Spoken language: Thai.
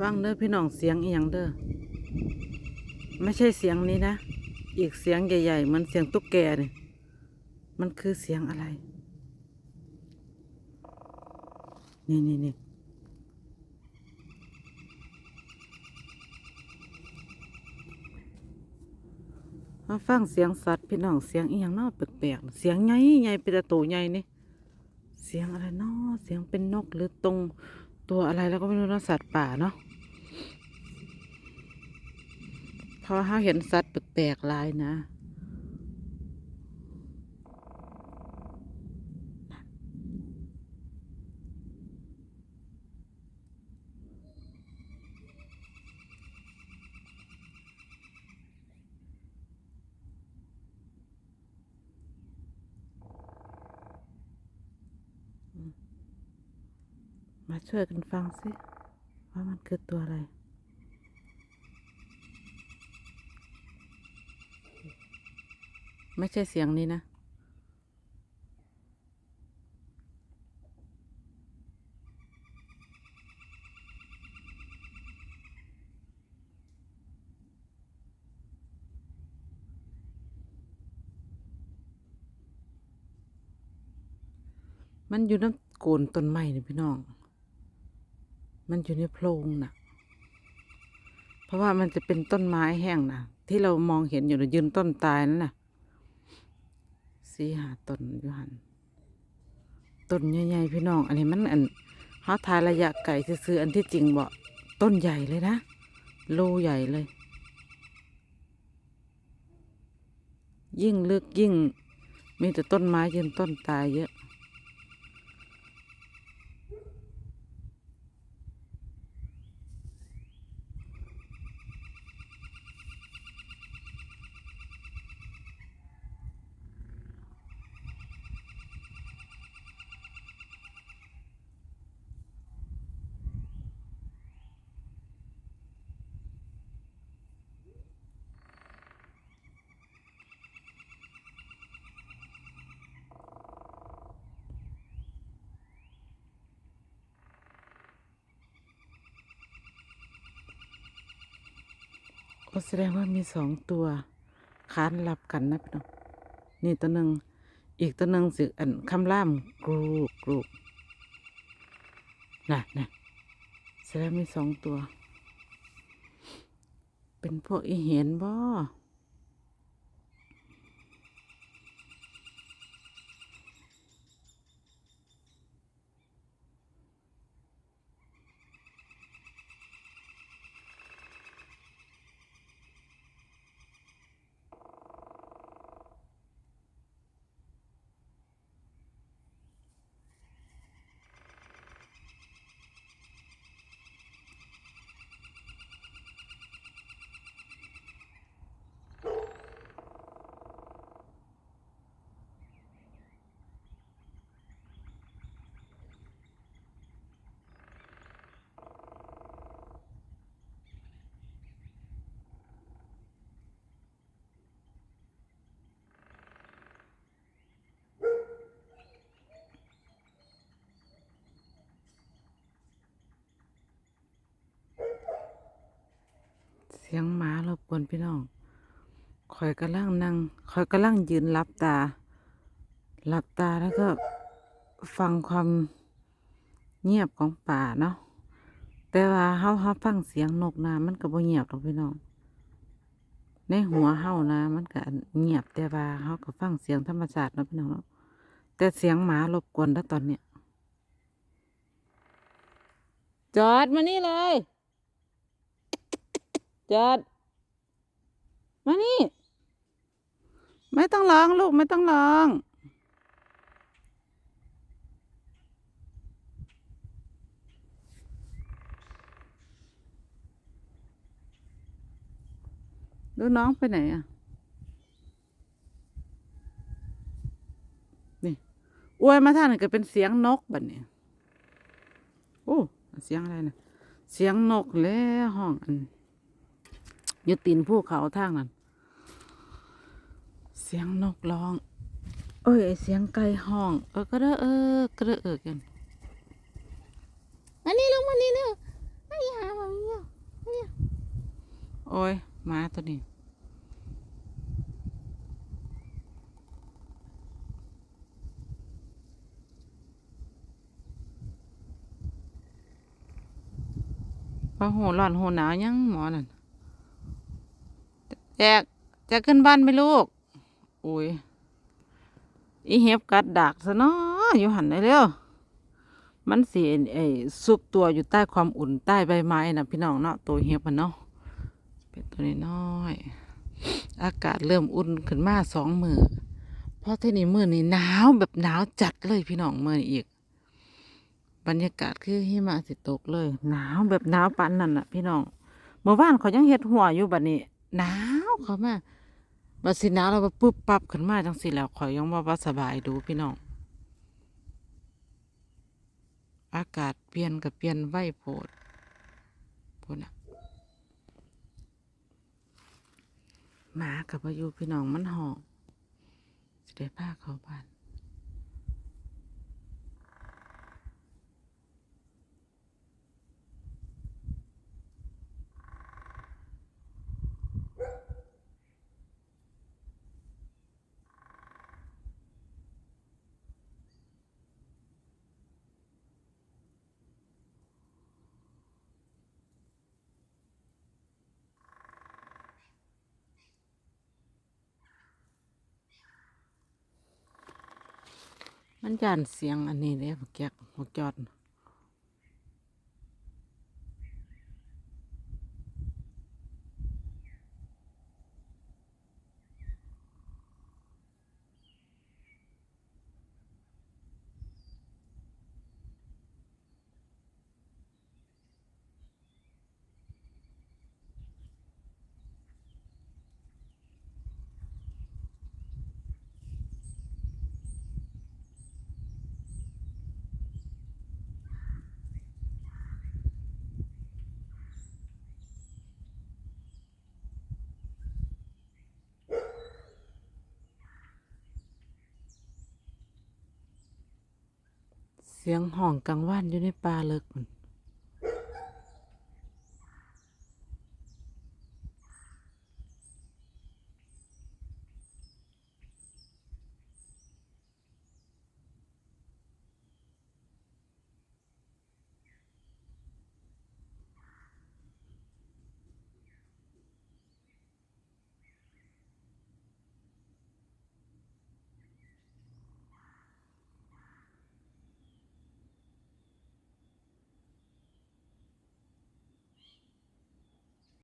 ว่างเด้อพี่น้องเสียงอีหยังเด้อไม่ใช่เสียงนี้นะ อีกเสียงใหญ่ๆเหมือนเสียงตุ๊กแกเนี่ยมันคือเสียงอะไร นี่นี่นี่มาฟังเสียงสัตว์พี่น้องเสียงอีหยังนาแปลกๆเสียงใหญ่ใหญ่เป็นตะโตใหญ่นี่เสียงอะไรนาะเสียงเป็นนกหรือตรง ตัวอะไรแล้วก็ไม่รู้นาะสัตว์ป่าเนาะเพราะเขาเห็นสัตว์แปลกๆลายนะ มาช่วยกันฟังสิว่ามันคือตัวอะไร ไม่ใช่เสียงนี้นะ มันอยู่น้ำโกนต้นไม้นี่พี่น้อง มันอยู่ในโพรงน่ะ เพราะว่ามันจะเป็นต้นไม้แห้งนะที่เรามองเห็นอยู่นะยืนต้นตายนั่นน่ะสีหาต้นอยู่หันต้นใหญ่ๆพี่น้อง อันนี้มันอันเขาทายระยะไกลซื้ออันที่จริงบ่ต้นใหญ่เลยนะโลใหญ่เลย ยิ่งลึกยิ่ง มีแต่ต้นไม้ยืนต้นตายเยอะ แสดงว่ามีสองตัวค้านรับกันนะพี่น้องนี่ตัวหนึ่งอีกตัวหนึ่งสิอันคำล่ามกรูกรูน่ะน่ะแสดงมีสองตัว เป็นพวกอีเห็นบ่ เสียงหมารบกวนพี่น้องคอยกำลังนั่งคอยกำลังยืนรับตา หลับตาแล้วก็ฟังความเงียบของป่าเนาะ แต่ว่าเฮาเฮาฟังเสียงนกนะมันก็บ่เงียบหรอกพี่น้อง ในหัวเฮานะ มันก็เงียบแต่ว่าเฮาก็ฟังเสียงธรรมชาติเนาะพี่น้องเนาะ แต่เสียงหมารบกวนแล้วตอนเนี้ยจอดมานี่เลย จอดมานี่ ไม่ต้องร้องลูกไม่ต้องร้องดูน้องไปไหนอะ นี่อวยมาท่านี่ก็เป็นเสียงนกบัดเนี่ยโอ้ เสียงอะไรนะเสียงนกแล้วห้องอัน อยู่ตีนภูเขาทางนั้น เสียงนกร้อง เอ้ยไอ้เสียงไก่ห้อง เออก็เด้อเออกระเด้อเออกันมานี่ลงมานี่เร็วไอ้หามาเมียโอ้ยหมาตัวนี้พอหูร้อนหูหนาวยังหมอนั่น แจกจะขึ้นบ้านไหมลูก อุ้ย อีเห็บกัดดากซะเนาะอยู่หันได้เร็ว มันเสีไอ้ซุกตัวอยู่ใต้ความอุ่นใต้ใบไม้นะพี่น้องเนาะตัวเห็บมันเนาะ เป็นตัวน้อยอากาศเริ่มอุ่นขึ้นมาสองมือเพราะที่นี่มือนี่หนาวแบบหนาวจัดเลยพี่น้องมืออีก บรรยากาศคือหิมะสิตกเลย หนาวแบบหนาวปานนั่นน่ะ พี่น้องเมื่อวานเขายังเฮ็ดหัวอยู่บัดนี้หนาว เขามาบัดสิหนาวแล้วปุ๊บปั๊บขึ้นมาจังสิแล้วข่อยยังว่าว่สบายดูพี่น้องอากาศเปลี่ยนกับเปลี่ยนไวโพดพูดนะหมากับอายุพี่น้องมันห่องสิได้พาเขาบ้าน มันย่านเสียงอันนี้เด้บักแก๊กบักจอด เสียงห้องกลางวันอยู่ในป่าเลิกพุ่น